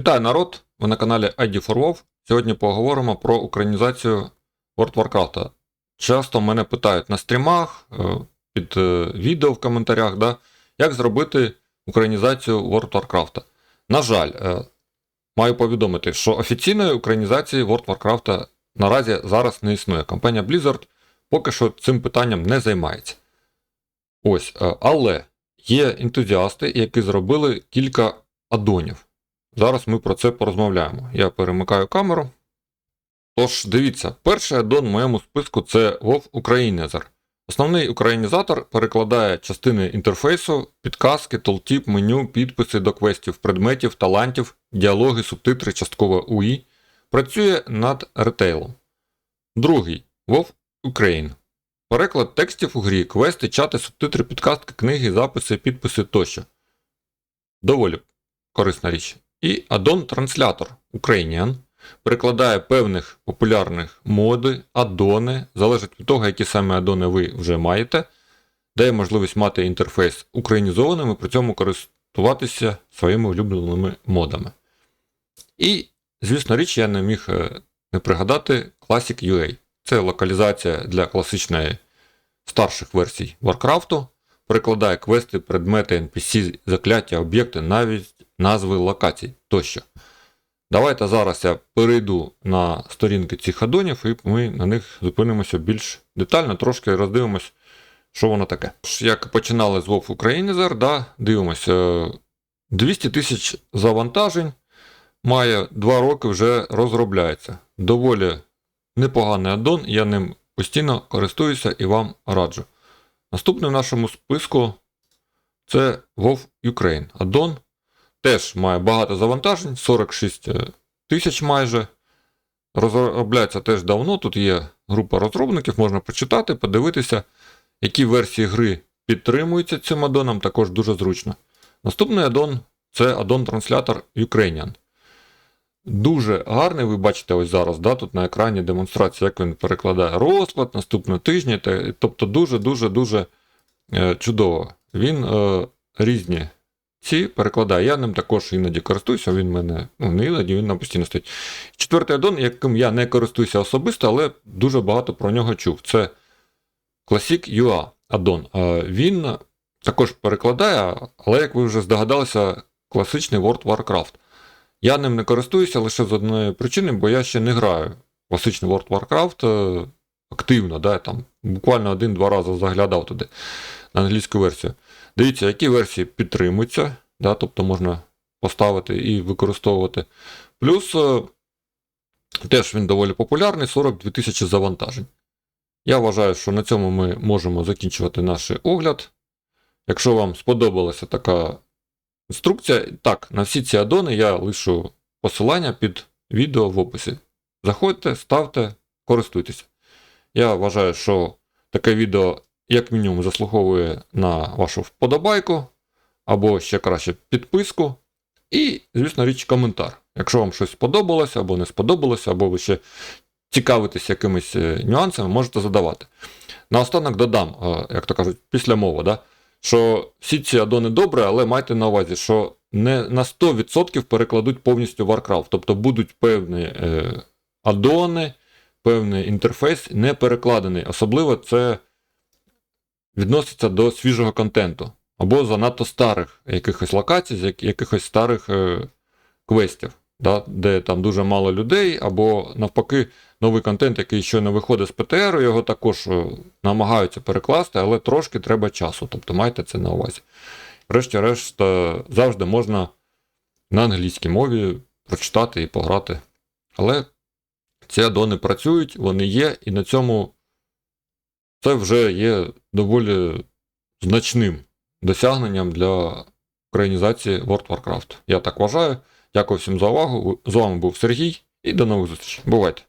Вітаю народ! Ви на каналі ID for WoW. Сьогодні поговоримо про українізацію World Warcraft. Часто мене питають на стрімах, е, під е, відео в коментарях, да, як зробити українізацію World Warcraft. На жаль, е, маю повідомити, що офіційної українізації World Warcraft наразі зараз не існує. Компанія Blizzard поки що цим питанням не займається. Ось, але є ентузіасти, які зробили кілька аддонів. Зараз ми про це порозмовляємо. Я перемикаю камеру. Тож, дивіться, перший аддон в моєму списку це WoW Ukrainizer. Основний українізатор перекладає частини інтерфейсу, підказки, толтіп, меню, підписи до квестів, предметів, талантів, діалоги, субтитри, частково UI. Працює над ретейлом. Другий WoW Ukraine. Переклад текстів у грі, квести, чати, субтитри, підказки, книги, записи, підписи тощо. Доволі корисна річ. І аддон-транслятор Ukrainian перекладає певних популярних моди, аддони, залежить від того, які саме аддони ви вже маєте, дає можливість мати інтерфейс українізованим і при цьому користуватися своїми улюбленими модами. І, звісно річ, я не міг е, не пригадати Classic UA. Це локалізація для класичної старших версій Warcraft, перекладає квести, предмети, NPC, закляття, об'єкти, навіть назви локацій тощо. Давайте зараз я перейду на сторінки цих аддонів і ми на них зупинимося більш детально, трошки роздивимось, що воно таке. Як починали з WoW Ukrainizer, да, дивимося, 200 тисяч завантажень має 2 роки вже розробляється. Доволі непоганий аддон, я ним постійно користуюся і вам раджу. Наступний в нашому списку це WoW Ukraine. Аддон теж має багато завантажень, 46 тисяч майже. Розробляється теж давно. Тут є група розробників, можна почитати, подивитися, які версії гри підтримуються цим аддоном, також дуже зручно. Наступний аддон це аддон-транслятор Ukrainian. Дуже гарний, ви бачите ось зараз, да, тут на екрані демонстрація, як він перекладає розклад наступного тижня. Тобто дуже-дуже-дуже е, чудово. Він е, різні ці перекладає. Я ним також іноді користуюся, він мене, ну не іноді, він нам постійно стоїть. Четвертий аддон, яким я не користуюся особисто, але дуже багато про нього чув. Це Classic UA аддон. Він також перекладає, але, як ви вже здогадалися, класичний World Warcraft. Я ним не користуюся лише з одної причини, бо я ще не граю класичний World Warcraft е, активно, да, там, буквально один-два рази заглядав туди на англійську версію. Дивіться, які версії підтримуються, да, тобто можна поставити і використовувати. Плюс е, теж він доволі популярний, 42 тисячі завантажень. Я вважаю, що на цьому ми можемо закінчувати наш огляд. Якщо вам сподобалася така інструкція, так, на всі ці адони я лишу посилання під відео в описі. Заходьте, ставте, користуйтеся. Я вважаю, що таке відео, як мінімум, заслуговує на вашу вподобайку, або ще краще підписку. І, звісно, річ, коментар. Якщо вам щось сподобалося, або не сподобалося, або ви ще цікавитесь якимись е, нюансами, можете задавати. Наостанок додам, е, як то кажуть, після мови, да, що всі ці адони добре, але майте на увазі, що не на 100% перекладуть повністю Warcraft. Тобто будуть певні е, адони, певний інтерфейс не перекладений. Особливо це відноситься до свіжого контенту. Або занадто старих якихось локацій, якихось старих е, квестів, да, де там дуже мало людей, або навпаки, новий контент, який ще не виходить з ПТР, його також е, намагаються перекласти, але трошки треба часу. Тобто майте це на увазі. Врешті-решт, е, завжди можна на англійській мові прочитати і пограти. Але ці адони працюють, вони є, і на цьому це вже є доволі значним досягненням для українізації World Warcraft. Я так вважаю. Дякую всім за увагу. З вами був Сергій і до нових зустрічей. Бувайте!